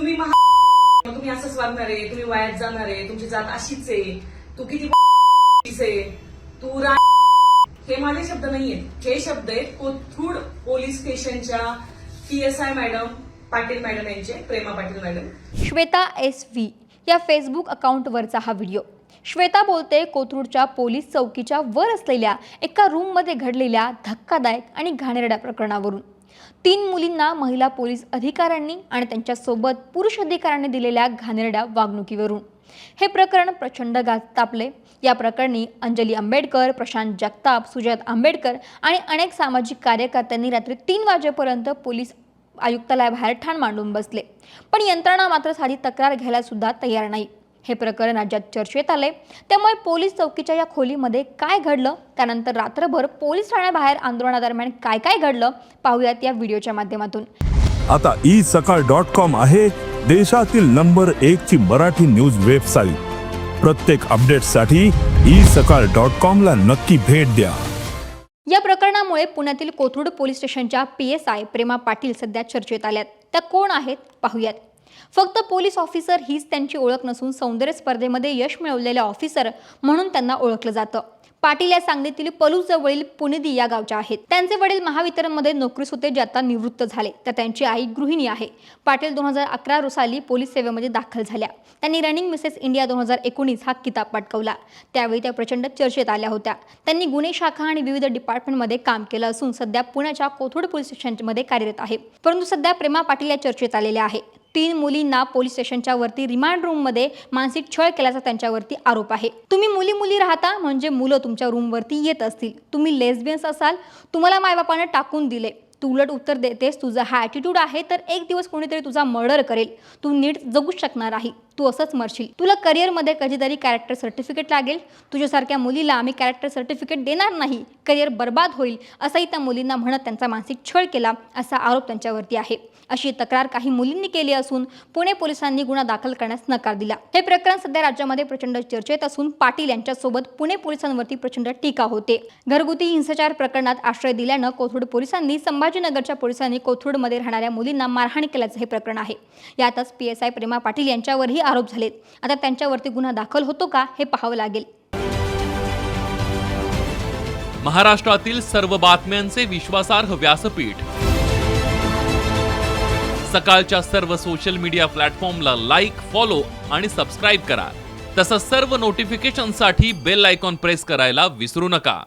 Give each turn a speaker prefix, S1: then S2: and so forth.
S1: तुम्ही महा तुम्ही असंच वागणार आहे तुम्ही वयात जाणार आहे तुमची जात अशीच आहे. तू किती आहे? तू रा हे माझे शब्द नाहीयेत हे शब्द आहेत कोथरूड पोलीस स्टेशनच्या P S I madam Patil madam यांचे Prema Patil madam.
S2: Shweta S V या फेसबुक अकाउंटवरचा हा व्हिडिओ श्वेता बोलते कोथरूडच्या पोलीस चौकीच्या वर असलेल्या एका रूममध्ये घडलेल्या धक्कादायक आणि घाणेरड्या प्रकरणावरून. तीन मुलींना महिला पोलीस अधिकाऱ्यांनी आणि त्यांच्यासोबत पुरुष अधिकाऱ्यांनी दिलेल्या घाणेरड्या वागणुकीवरून. हे प्रकरण प्रचंड गाज तापले या प्रकरणी अंजली आंबेडकर प्रशांत जगताप सुजात आंबेडकर आणि अनेक सामाजिक कार्यकर्त्यांनी रात्री तीन वाजेपर्यंत पोलीस आयुक्तालयाबाहेर ठाण मांडून बसले. पण यंत्रणा मात्र साधी तक्रार घ्यायला सुद्धा तयार नाही. हे प्रकरण राज्यात चर्चेत आले त्यामुळे पोलीस चौकीच्या या खोलीमध्ये काय घडलं? त्यानंतर रात्रभर पोलीस ठाण्याबाहेर आंदोलनादरम्यान काय काय घडलं? पाहूयात या व्हिडिओच्या माध्यमातून.
S3: आता ई सकाळ डॉट कॉम आहे देशातील नंबर एक ची मराठी न्यूज वेबसाईट. प्रत्येक अपडेटसाठी ई सकाळ डॉट कॉम ला नक्की भेट द्या.
S2: या प्रकरणामुळे पुण्यातील कोथरूड पोलीस स्टेशनच्या P S I Prema Patil सध्या चर्चेत आल्यात. त्या कोण आहेत? पाहूयात. फक्त पोलीस ऑफिसर हीच त्यांची ओळख नसून सौंदर्य स्पर्धेमध्ये यश मिळवलेले ऑफिसर म्हणून त्यांना ओळखलं जातं. पाटील या सांगलीतील पलूस जवळील पुनेदी या गावच्या आहेत. त्यांचे वडील महावितरणमध्ये नोकरीस होते जे आता निवृत्त झाले. तर त्यांची आई गृहिणी आहे. पाटील दोन हजार अकरा साली पोलीस सेवेमध्ये दाखल झाल्या. त्यांनी रनिंग मिसेस इंडिया दोन हजार एकोणीस हा किताब पाठवला त्यावेळी त्या प्रचंड चर्चेत आल्या होत्या. त्यांनी गुन्हे शाखा आणि विविध डिपार्टमेंटमध्ये काम केलं असून सध्या पुण्याच्या कोथोड पोलीस स्टेशनमध्ये कार्यरत आहे. परंतु सध्या प्रेमा पाटील या चर्चेत आलेल्या आहे तीन मुलींना पोलीस स्टेशनच्या वरती रिमांड रूममध्ये मानसिक छळ केल्याचा त्यांच्यावरती आरोप आहे. तुम्ही मुली मुली राहता म्हणजे मुलं तुमच्या रूमवरती येत असतील. तुम्ही लेस्बियन्स असाल तुम्हाला मायबापानं टाकून दिले. तू उलट उत्तर देतेस तुझा हा ॲटिट्यूड आहे तर एक दिवस कोणीतरी तुझा मर्डर करेल. तू नीट जगूच शकणार नाही तू असंच मरशील. तुला करिअरमध्ये कधीतरी कॅरेक्टर सर्टिफिकेट लागेल. तुझ्यासारख्या मुलीला आम्ही कॅरेक्टर सर्टिफिकेट देणार नाही. करिअर बर्बाद होईल असंही त्या मुलींना म्हणत त्यांचा मानसिक छळ केला असा आरोप त्यांच्यावरती आहे. अशी तक्रार काही मुलींनी केली असून पुणे पोलिसांनी गुन्हा दाखल करण्यास नकार दिला. हे प्रकरण सध्या राज्यामध्ये प्रचंड चर्चेत असून पाटील यांच्यासोबत पुणे पोलिसांवरती प्रचंड टीका होते. घरगुती हिंसाचार प्रकरणात आश्रय दिल्यानं कोथरूड पोलिसांनी संभाजीनगरच्या पोलिसांनी कोथरूडमध्ये राहणाऱ्या मुलींना मारहाण केल्याचं हे प्रकरण आहे. यातच P S I Prema Patil यांच्यावरही आरोप झालेत. आता त्यांच्यावरती गुन्हा दाखल होतो का हे पाहावं लागेल.
S4: महाराष्ट्रातील सर्व बातम्यांचे विश्वासार्ह व्यासपीठ. सकाळच्या सर्व सोशल मीडिया प्लॅटफॉर्मला लाईक फॉलो आणि सबस्क्राईब करा. तसंच सर्व नोटिफिकेशनसाठी बेल आयकॉन प्रेस करायला विसरू नका.